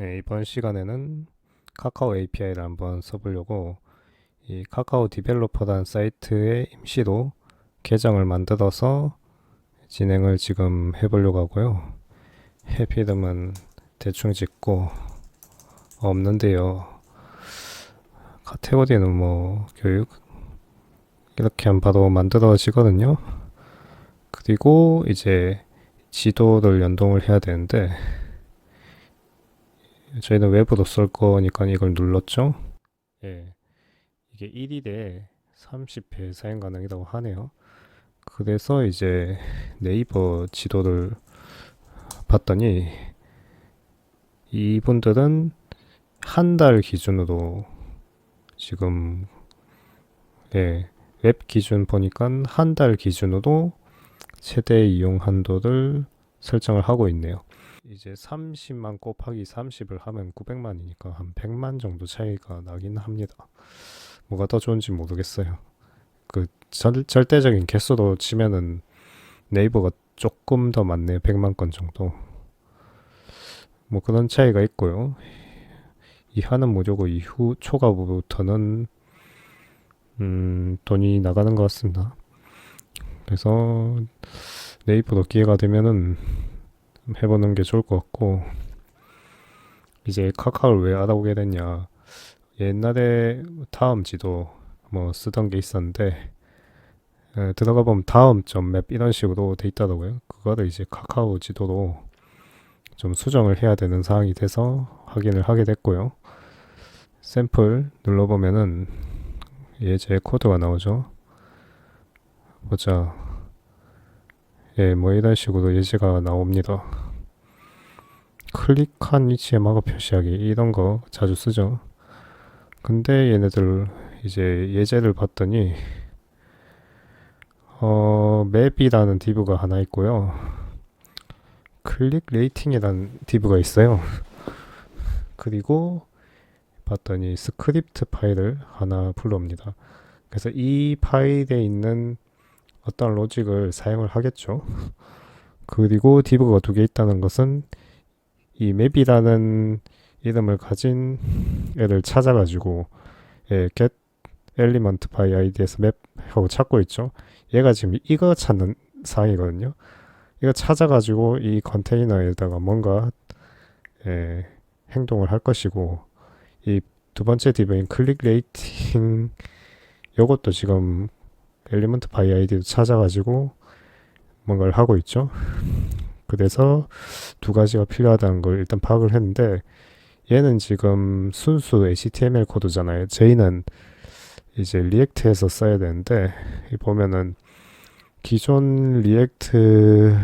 네, 이번 시간에는 카카오 API를 한번 써보려고 이 카카오 디벨로퍼라는 사이트에 임시로 계정을 만들어서 진행을 지금 해보려고 하고요. 해피 이름은 대충 짓고 없는데요. 카테고리는 뭐 교육 이렇게 하면 바로 만들어지거든요. 그리고 이제 지도를 연동을 해야 되는데 저희는 웹으로 쓸 거니까 이걸 눌렀죠. 예. 이게 1일에 30회 사용 가능이라고 하네요. 그래서 이제 네이버 지도를 봤더니 이분들은 한 달 기준으로 지금 예, 웹 기준 보니까 한 달 기준으로 최대 이용 한도를 설정을 하고 있네요. 이제 30만 곱하기 30을 하면 900만이니까 한 100만 정도 차이가 나긴 합니다. 뭐가 더 좋은지 모르겠어요. 그 절, 절대적인 개수로 치면은 네이버가 조금 더 많네요. 100만 건 정도. 뭐 그런 차이가 있고요. 이하는 무료고 이후 초과부터는 음, 돈이 나가는 것 같습니다. 그래서 네이버도 기회가 되면은 해보는 게 좋을 것 같고 이제 카카오를 왜 알아보게 됐냐. 옛날에 다음 지도 뭐 쓰던 게 있었는데 에, 들어가 보면 다음 점 맵 이런 식으로 돼 있더라고요. 그거를 이제 카카오 지도로 좀 수정을 해야 되는 상황이 돼서 확인을 하게 됐고요. 샘플 눌러보면은 예제 코드가 나오죠. 보자 예, 뭐 이런 식으로 예제가 나옵니다. 클릭한 위치에 마거 표시하기 이런 거 자주 쓰죠. 근데 얘네들 이제 예제를 봤더니 어, 맵이라는 디브가 하나 있고요. 클릭 레이팅이라는 디브가 있어요. 그리고 봤더니 스크립트 파일을 하나 불러옵니다. 그래서 이 파일에 있는 어떤 로직을 사용을 하겠죠. 그리고 디브가 두 개 있다는 것은 이 맵이라는 이름을 가진 애를 찾아가지고 예, get element by id에서 맵 하고 찾고 있죠. 얘가 지금 이거 찾는 상황이거든요. 이거 찾아가지고 이 컨테이너에다가 뭔가 예, 행동을 할 것이고 이 두 번째 디브인 클릭 레이팅 요것도 지금 엘리먼트 바이 아이디도 찾아가지고 뭔가를 하고 있죠. 그래서 두 가지가 필요하다는 걸 일단 파악을 했는데 얘는 지금 순수 HTML 코드잖아요. 저희는 이제 리액트에서 써야 되는데 보면은 기존 리액트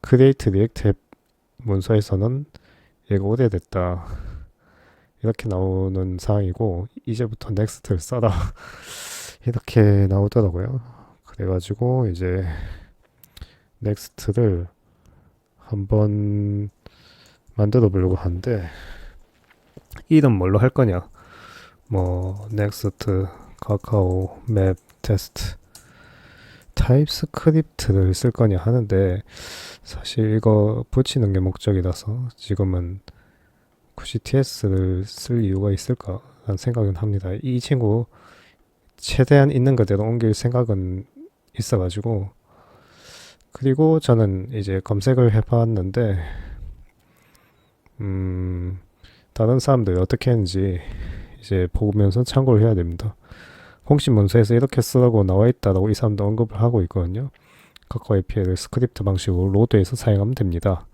크리에이트 리액트 앱 문서에서는 얘가 오래됐다 이렇게 나오는 상황이고 이제부터 넥스트를 써라 이렇게 나오더라고요. 그래가지고 이제 넥스트를 한번 만들어 보려고 하는데 이름 뭘로 할 거냐? 뭐 넥스트 카카오 맵 테스트 타입스크립트를 쓸 거냐 하는데 사실 이거 붙이는 게 목적이라서 지금은 굳이 TS를 쓸 이유가 있을까? 라는 생각은 합니다. 이 친구 최대한 있는 그대로 옮길 생각은 있어가지고 그리고 저는 이제 검색을 해봤는데 음 다른 사람들이 어떻게 했는지 이제 보면서 참고를 해야 됩니다. 공식 문서에서 이렇게 쓰라고 나와 있다라고 이 사람도 언급을 하고 있거든요. 카카오 API를 스크립트 방식으로 로드해서 사용하면 됩니다.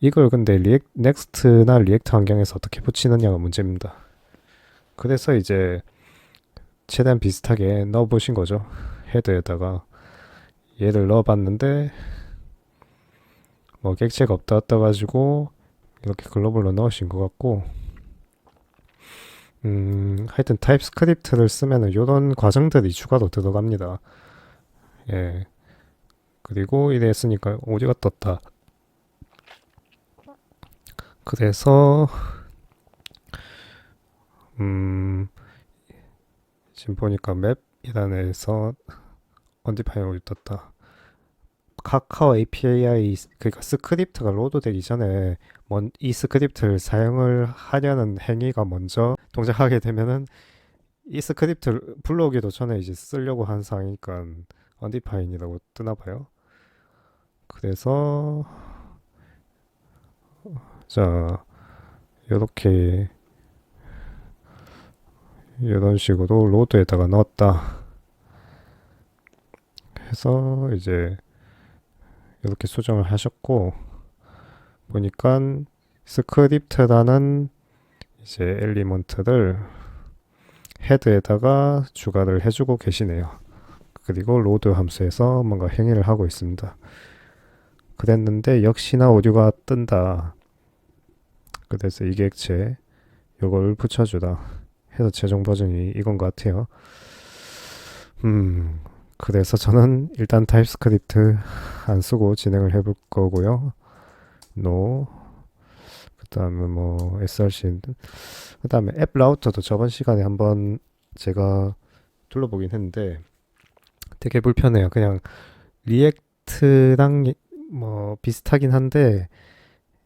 이걸 근데 리액, 넥스트나 리액트 환경에서 어떻게 붙이느냐가 문제입니다. 그래서 이제 최대한 비슷하게 넣어 보신 거죠. 헤드에다가 얘를 넣어 봤는데 뭐 객체가 없다 떠 가지고 이렇게 글로벌로 넣으신 것 같고 음 하여튼 타입스크립트를 쓰면은 이런 과정들이 추가로 들어갑니다. 예. 그리고 이래 했으니까 오디가 떴다. 그래서 음 지금 보니까 맵이라는 애에서 언디파이어를 떴다. 카카오 API 그러니까 스크립트가 로드되기 전에 먼, 이 스크립트를 사용을 하려는 행위가 먼저 동작하게 되면은 이 스크립트를 불러오기도 전에 이제 쓰려고 한 상황이니까 undefined이라고 뜨나 봐요. 그래서 자 이렇게 이런 식으로 로드에다가 넣었다 해서 이제 이렇게 수정을 하셨고 보니까 스크립트라는 이제 엘리먼트를 헤드에다가 추가를 해주고 계시네요. 그리고 로드 함수에서 뭔가 행위를 하고 있습니다. 그랬는데 역시나 오류가 뜬다. 그래서 이게 액체 요걸 붙여주다 해서 최종 버전이 이건 것 같아요. 음, 그래서 저는 일단 타입스크립트 안 쓰고 진행을 해볼 거고요. no. 그 다음에 뭐 src. 그 다음에 앱 라우터도 저번 시간에 한번 제가 둘러보긴 했는데 되게 불편해요. 그냥 리액트랑 뭐 비슷하긴 한데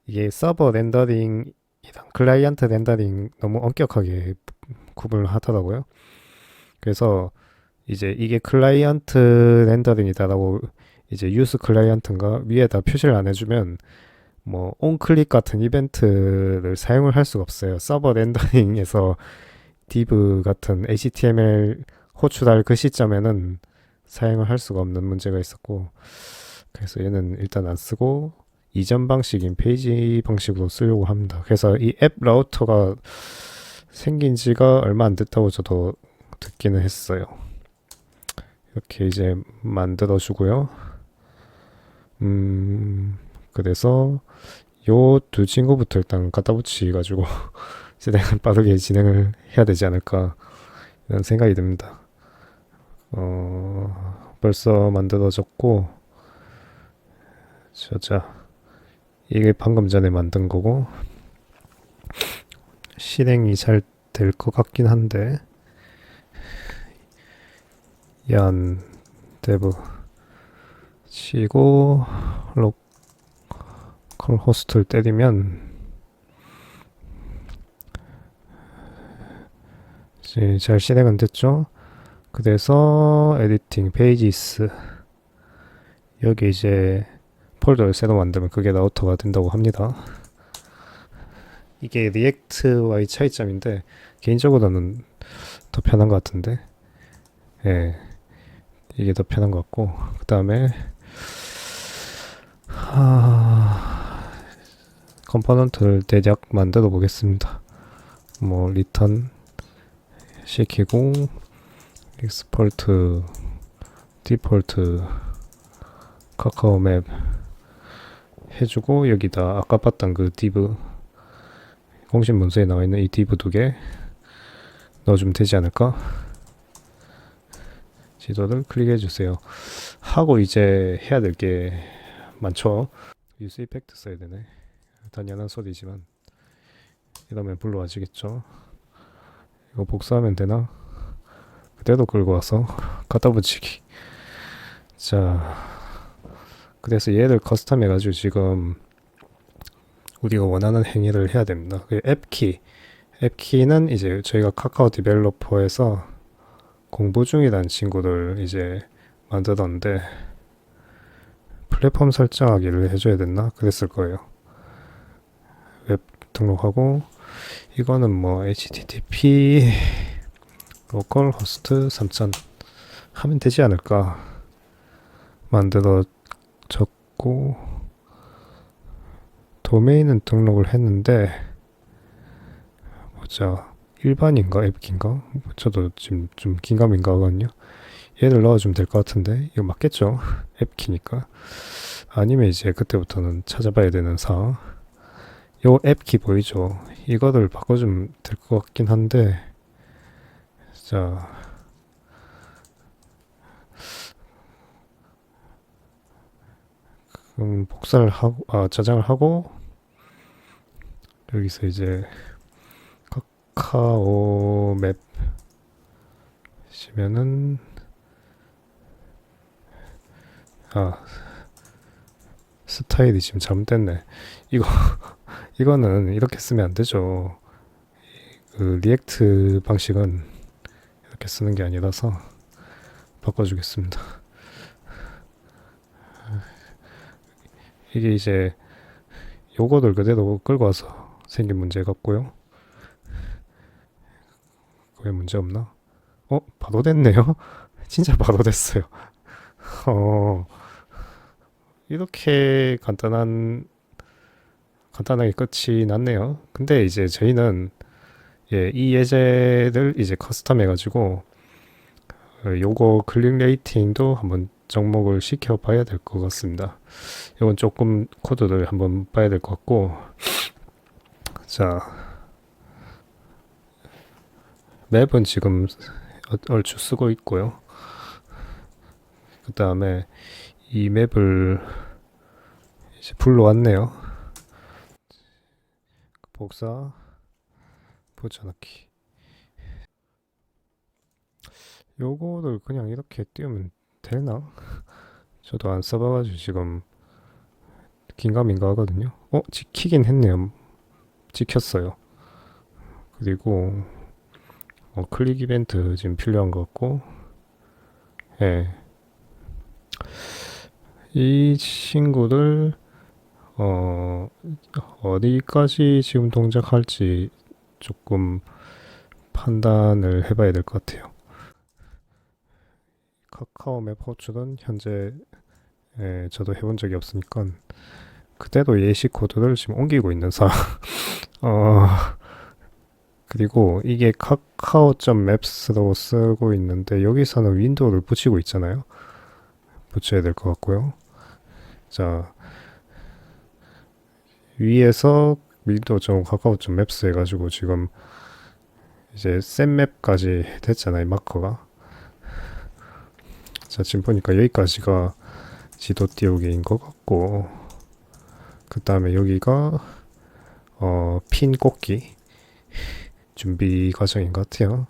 이게 서버 렌더링 이랑 클라이언트 렌더링 너무 엄격하게 구분을 하더라고요. 그래서 이제 이게 클라이언트 렌더링이다라고 이제 유스 클라이언트인가 위에다 표시를 안 해주면 뭐 온클릭 같은 이벤트를 사용을 할 수가 없어요. 서버 렌더링에서 div 같은 HTML 호출할 그 시점에는 사용을 할 수가 없는 문제가 있었고 그래서 얘는 일단 안 쓰고 이전 방식인 페이지 방식으로 쓰려고 합니다. 그래서 이 앱 라우터가 생긴 지가 얼마 안 됐다고 저도 듣기는 했어요. 이렇게 이제 만들어 주고요. 음, 그래서 요 두 친구부터 일단 갖다 붙이 가지고 진행을 빠르게 진행을 해야 되지 않을까 이런 생각이 듭니다. 어, 벌써 만들어졌고 저자 이게 방금 전에 만든 거고 실행이 잘 될 것 같긴 한데 연 데브 치고 로컬 호스트를 때리면 잘 실행은 됐죠? 그래서 에디팅 페이지스. 여기 이제 폴더를 새로 만들면 그게 라우터가 된다고 합니다. 이게 리액트와의 차이점인데 개인적으로는 더 편한 것 같은데. 예. 이게 더 편한 것 같고. 그 다음에 하... 컴포넌트를 대략 만들어 보겠습니다. 뭐 리턴 시키고 익스포트 디폴트 카카오 맵 해주고 여기다 아까 봤던 그 div 공식 문서에 나와 있는 이 div 두 개 넣어주면 되지 않을까? 지도를 클릭해 주세요. 하고 이제 해야 될 게 많죠. 유스 이펙트 써야 되네. 단연한 소리지만 이러면 불러와지겠죠. 이거 복사하면 되나? 그대로 끌고 와서 갖다 붙이기. 자, 그래서 얘를 커스텀 해가지고 지금 우리가 원하는 행위를 해야 됩니다. 그 앱키. 앱키는 이제 저희가 카카오 디벨로퍼에서 공부 중이라는 친구들 이제 만들었는데 플랫폼 설정하기를 해줘야 됐나? 그랬을 거예요. 웹 등록하고 이거는 뭐 http 로컬 호스트 3000 하면 되지 않을까 만들어 졌고 도메인은 등록을 했는데 보자 일반인가? 앱킨가? 저도 지금 좀 긴가민가 하거든요. 얘를 넣어주면 될 것 같은데 이거 맞겠죠? 앱키니까. 아니면 이제 그때부터는 찾아봐야 되는 사항 요 앱키 보이죠? 이거를 바꿔주면 될 것 같긴 한데 자 그럼 복사를 하고 아 저장을 하고 여기서 이제 카카오 맵 시면은 아 스타일이 지금 잘못됐네. 이거 이거는 이렇게 쓰면 안 되죠. 그 리액트 방식은 이렇게 쓰는 게 아니라서 바꿔주겠습니다. 이게 이제 요거를 그대로 끌고 와서 생긴 문제 같고요. 왜 문제 없나? 어, 바로 됐네요. 진짜 바로 됐어요. 어, 이렇게 간단한, 간단하게 끝이 났네요. 근데 이제 저희는, 예, 이 예제를 이제 커스텀 해가지고, 어, 요거 클릭 레이팅도 한번 접목을 시켜 봐야 될 것 같습니다. 이건 조금 코드를 한번 봐야 될 것 같고, 자, 맵은 지금 어- 얼추 쓰고 있고요. 그 다음에 이 맵을 이제 불러왔네요. 복사, 붙여넣기. 요거를 그냥 이렇게 띄우면 되나? 저도 안 써봐가지고 지금 긴가민가 하거든요. 어? 지키긴 했네요. 찍혔어요. 그리고 어, 클릭 이벤트 지금 필요한 것 같고, 예. 이 친구를, 어, 어디까지 지금 동작할지 조금 판단을 해봐야 될 것 같아요. 카카오 맵 호출은 현재, 예, 저도 해본 적이 없으니까, 그때도 예시 코드를 지금 옮기고 있는 상황. 어, 그리고 이게 카카오.맵스로 쓰고 있는데 여기서는 윈도우를 붙이고 있잖아요. 붙여야 될 것 같고요. 자, 위에서 윈도우 좀 카카오.맵스 해가지고 지금 이제 셋맵까지 됐잖아요. 마커가. 자, 지금 보니까 여기까지가 지도 띄우기인 것 같고 그 다음에 여기가 어, 핀 꽂기 준비 과정인 것 같아요.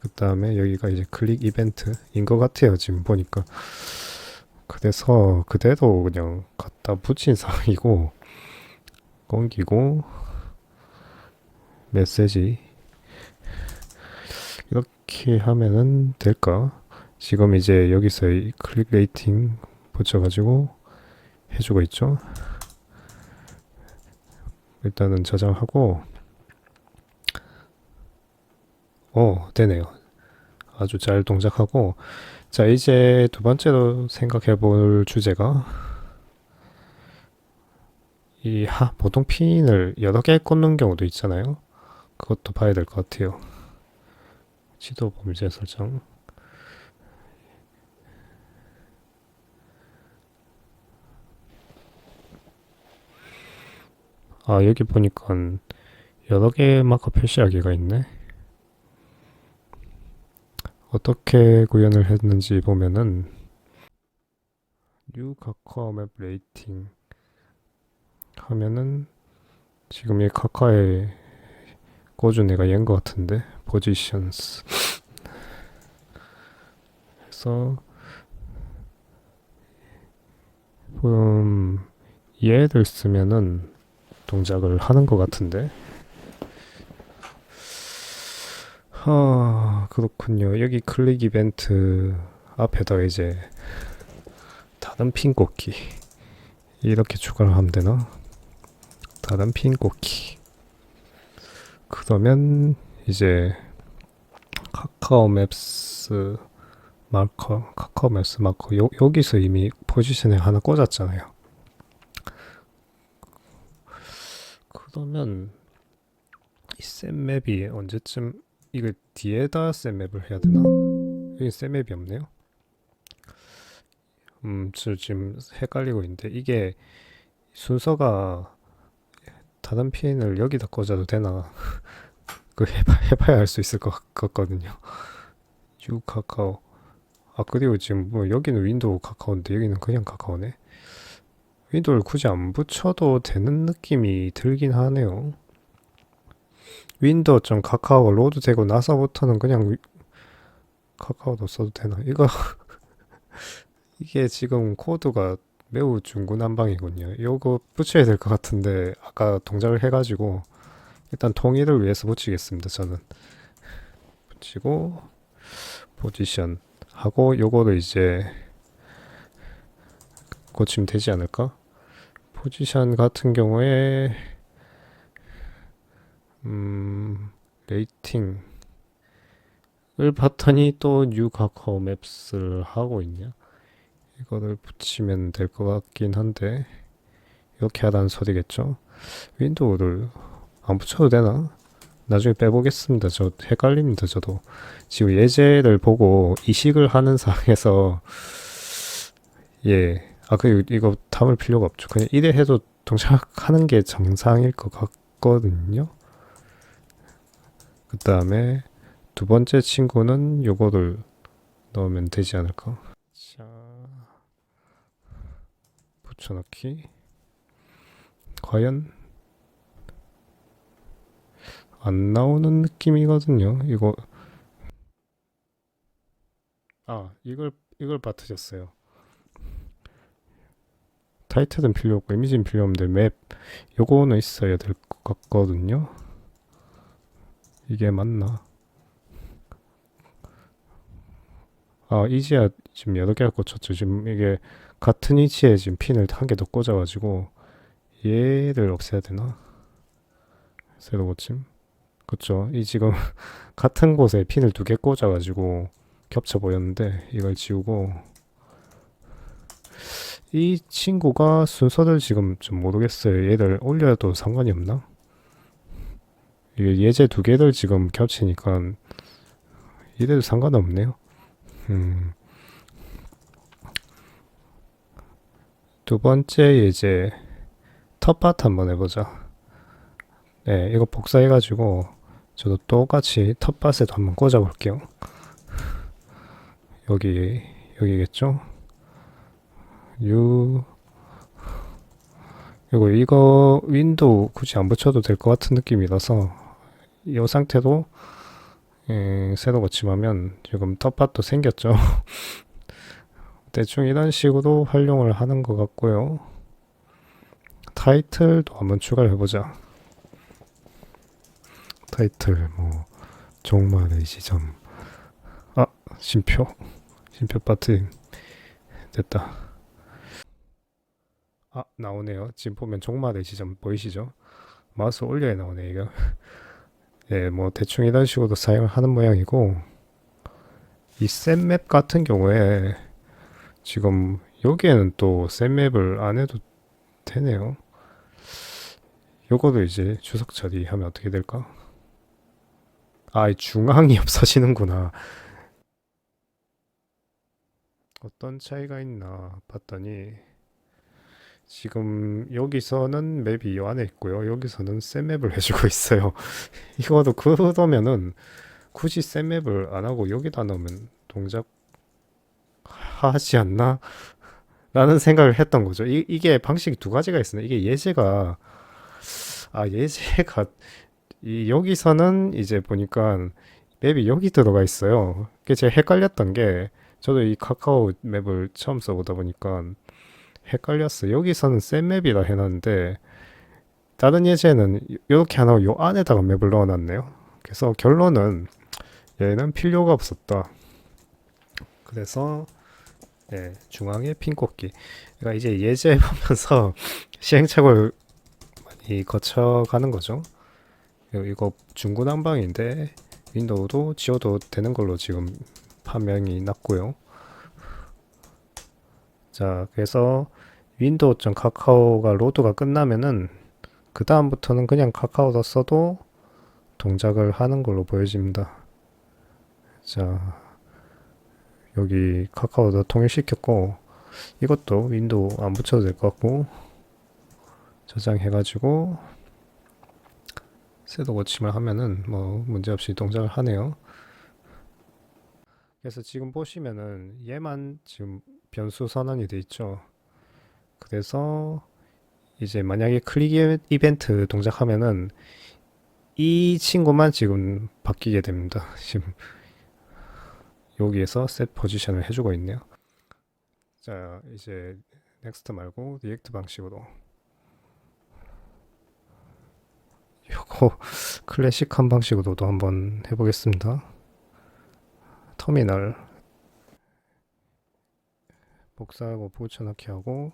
그 다음에 여기가 이제 클릭 이벤트인 것 같아요. 지금 보니까. 그래서 그대로 그냥 갖다 붙인 상황이고, 끊기고, 메시지. 이렇게 하면은 될까? 지금 이제 여기서 이 클릭 레이팅 붙여가지고 해주고 있죠. 일단은 저장하고. 어 되네요. 아주 잘 동작하고. 자 이제 두 번째로 생각해 볼 주제가 이 하, 보통 핀을 여러 개 꽂는 경우도 있잖아요. 그것도 봐야 될 것 같아요 지도 범죄 설정 아, 여기 보니까 여러 개의 마커 표시하기가 있네. 어떻게 구현을 했는지 보면은 뉴 카카오 맵 레이팅 하면은 지금 이 카카오 에 꽂은 애가 얘인 것 같은데 포지션스 그래서 음 얘를 쓰면은 동작을 하는 것 같은데. 아, 그렇군요. 여기 클릭 이벤트 앞에다 이제 다른 핀 꽂기 이렇게 추가를 하면 되나? 다른 핀 꽂기 그러면 이제 카카오 맵스 마커, 카카오 맵스 마커 요, 여기서 이미 포지션에 하나 꽂았잖아요. 그러면 이 셋맵이 언제쯤 이걸 뒤에다 셋맵을 해야 되나? 여기 셋맵이 없네요. 음, 저 지금 헷갈리고 있는데 이게 순서가 다른 핀을 여기다 꽂아도 되나? 그 해봐, 해봐야 알 수 있을 것 같거든요. 유 카카오. 아 그리고 지금 뭐 여기는 윈도우 카카오인데 여기는 그냥 카카오네. 윈도우를 굳이 안 붙여도 되는 느낌이 들긴 하네요. 윈도우 좀 카카오가 로드 되고 나서부터는 그냥 위- 카카오도 써도 되나? 이거 이게 지금 코드가 매우 중구난방이군요. 요거 붙여야 될 것 같은데 아까 동작을 해가지고 일단 통일을 위해서 붙이겠습니다. 저는 붙이고 포지션 하고 요거를 이제 고치면 되지 않을까? 포지션 같은 경우에 음 레이팅을 봤더니 또 뉴 카카오 맵스를 하고 있냐? 이거를 붙이면 될 것 같긴 한데 이렇게 하라는 소리겠죠? 윈도우를 안 붙여도 되나? 나중에 빼보겠습니다. 저 헷갈립니다. 저도 지금 예제를 보고 이식을 하는 상황에서 예, 아 그 이거 담을 필요가 없죠. 그냥 이래 해도 동작하는 게 정상일 것 같거든요. 그 다음에 두 번째 친구는 요거를 넣으면 되지 않을까? 자, 붙여넣기. 과연 안 나오는 느낌이거든요. 이거 아 이걸 이걸 빠뜨렸어요. 타이틀은 필요 없고 이미지는 필요 없는데 맵 요거는 있어야 될 것 같거든요. 이게 맞나? 아 이지야 지금 여러 개가 꽂혔죠. 지금 이게 같은 위치에 지금 핀을 한 개 더 꽂아가지고 얘를 없애야 되나? 새로 고침? 그쵸. 이 지금 같은 곳에 핀을 두 개 꽂아가지고 겹쳐 보였는데 이걸 지우고 이 친구가 순서를 지금 좀 모르겠어요. 얘를 올려도 상관이 없나? 이게 예제 두 개를 지금 겹치니까 이래도 상관없네요. 음. 두 번째 예제 텃밭 한번 해보자. 네, 이거 복사해가지고 저도 똑같이 텃밭에도 한번 꽂아볼게요. 여기 여기겠죠? 유 이거 이거 윈도우 굳이 안 붙여도 될 것 같은 느낌이라서 이 상태로 예, 새로 고침하면 지금 텃밭도 생겼죠. 대충 이런 식으로 활용을 하는 것 같고요. 타이틀도 한번 추가를 해보자. 타이틀 뭐 종말의 지점. 아 심표. 심표 파트 됐다. 아 나오네요. 지금 보면 종말의 지점 보이시죠? 마우스 올려야 나오네 이거. 예뭐 대충 이런 식으로 사용을 하는 모양이고 이 셋맵 같은 경우에 지금 여기에는 또 셋맵을 안 해도 되네요 요거도 이제 주석 처리하면 어떻게 될까 아, 이 중앙이 없어지는구나. 어떤 차이가 있나 봤더니 지금 여기서는 맵이 이 안에 있고요. 여기서는 새 맵을 해주고 있어요. 이거도 그러면은 굳이 새 맵을 안 하고 여기다 넣으면 동작 하지 않나? 라는 생각을 했던 거죠. 이, 이게 방식이 두 가지가 있습니다. 이게 예제가 아 예제가 이 여기서는 이제 보니까 맵이 여기 들어가 있어요. 그게 제가 헷갈렸던 게 저도 이 카카오 맵을 처음 써보다 보니까 헷갈렸어. 여기서는 센 맵이라 해놨는데 다른 예제는 이렇게 하나 요 안에다가 맵을 넣어놨네요. 그래서 결론은 얘는 필요가 없었다. 그래서 예, 중앙에 핀 꽂기. 그러니까 이제 예제 보면서 시행착오를 많이 거쳐가는 거죠. 이거 중구난방인데 윈도우도 지워도 되는 걸로 지금 판명이 났고요. 자, 그래서 윈도우.카카오가 로드가 끝나면은 그 다음부터는 그냥 카카오다 써도 동작을 하는 걸로 보여집니다. 자, 여기 카카오다 통일시켰고 이것도 윈도우 안 붙여도 될 것 같고 저장해가지고 셋업 워치만 하면은 뭐 문제없이 동작을 하네요. 그래서 지금 보시면은 얘만 지금 변수 선언이 돼 있죠. 그래서 이제 만약에 클릭 이벤트 동작하면은 이 친구만 지금 바뀌게 됩니다. 지금 여기에서 셋 포지션을 해주고 있네요. 자, 이제 넥스트 말고 리액트 방식으로 요거 클래식한 방식으로도 한번 해보겠습니다. 터미널 복사하고 붙여넣기 하고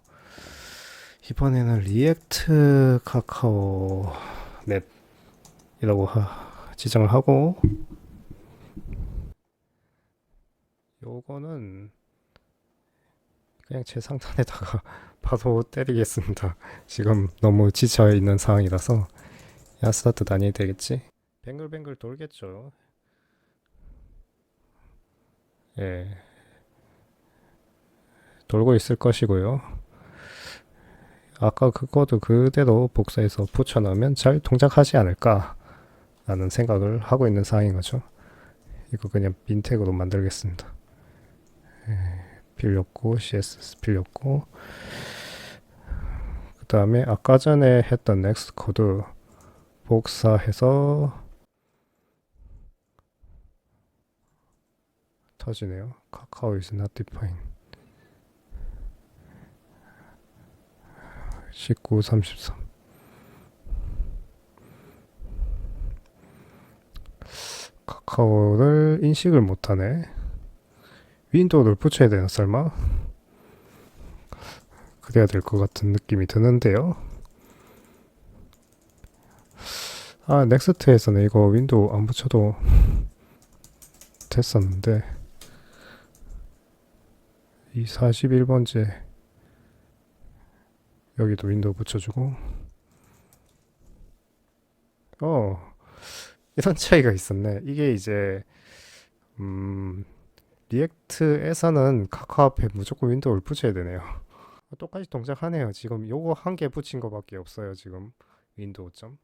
이번에는 리액트 카카오 넷이라고 하- 지정을 하고 요거는 그냥 제 상단에다가 바로 때리겠습니다. 지금 너무 지쳐 있는 상황이라서 야 스타트 다녀야 되겠지? 뱅글뱅글 돌겠죠. 예. 돌고 있을 것이고요. 아까 그거도 그대로 복사해서 붙여넣으면 잘 동작하지 않을까 라는 생각을 하고 있는 상황인 거죠. 이거 그냥 빈택으로 만들겠습니다. 예, 빌렸고 CSS 빌렸고 그 다음에 아까 전에 했던 넥스트 코드 복사해서 터지네요. 카카오 is not defined. 19, 33. 카카오를 인식을 못하네. 윈도우를 붙여야 되나 설마? 그래야 될 것 같은 느낌이 드는데요. 아 넥스트에서는 이거 윈도우 안 붙여도 됐었는데 이 41번째 여기도 윈도우 붙여주고 어 이런 차이가 있었네 이게 이제 음 리액트에서는 카카오 앞에 무조건 윈도우를 붙여야 되네요. 똑같이 동작하네요. 지금 요거 한 개 붙인 거밖에 없어요 지금. 윈도우 점